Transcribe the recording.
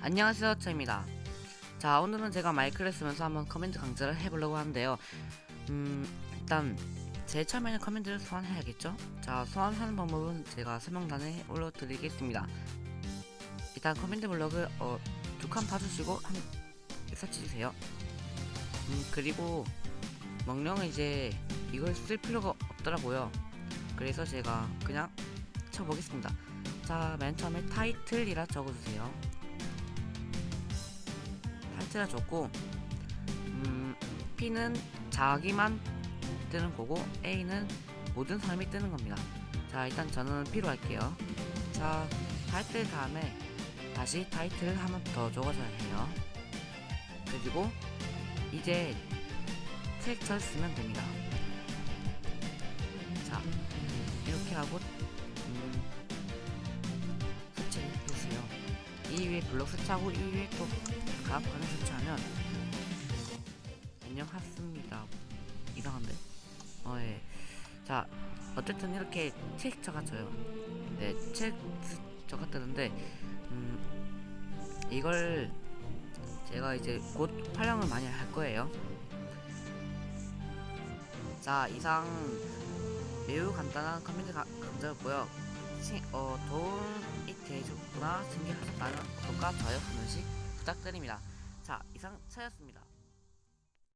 안녕하세요 저입니다. 자 오늘은 제가 마이크를 쓰면서 한번 커맨드 강좌를 해보려고 하는데요. 음 일단 제일 처음에는 커맨드를 소환해야겠죠? 자 소환하는 방법은 제가 설명란에 올려드리겠습니다 일단 커맨드 블럭을 어, 두칸 봐주시고 한 설치주세요. 음 그리고 명령은 이제 이걸 쓸 필요가 없더라고요. 그래서 제가 그냥 쳐보겠습니다. 자맨 처음에 타이틀이라 적어주세요. 타이틀을 줬고 음, P는 자기만 뜨는 거고 A는 모든 사람이 뜨는 겁니다. 자 일단 저는 P로 할게요. 자 타이틀 다음에 다시 타이틀을 한 번 더 적어줘야 해요. 그리고 이제 트랙터를 쓰면 됩니다. 자 이렇게 하고 음, 설치를 해주세요. 이 위에 블록 설치하고 이 위에 또 가압관을 설치하면 안녕하습니다. 이상한데? 어 예. 자 어쨌든 이렇게 텍스처가 져요. 네 텍스처가 뜨는데 음 이걸 제가 이제 곧 활용을 많이 할 거예요 자 이상 매우 간단한 강좌였고요 시, 어, 도움이 되셨거나 신기하셨다면 구독과 좋아요 한 번씩 부탁드립니다. 자, 이상 차였습니다.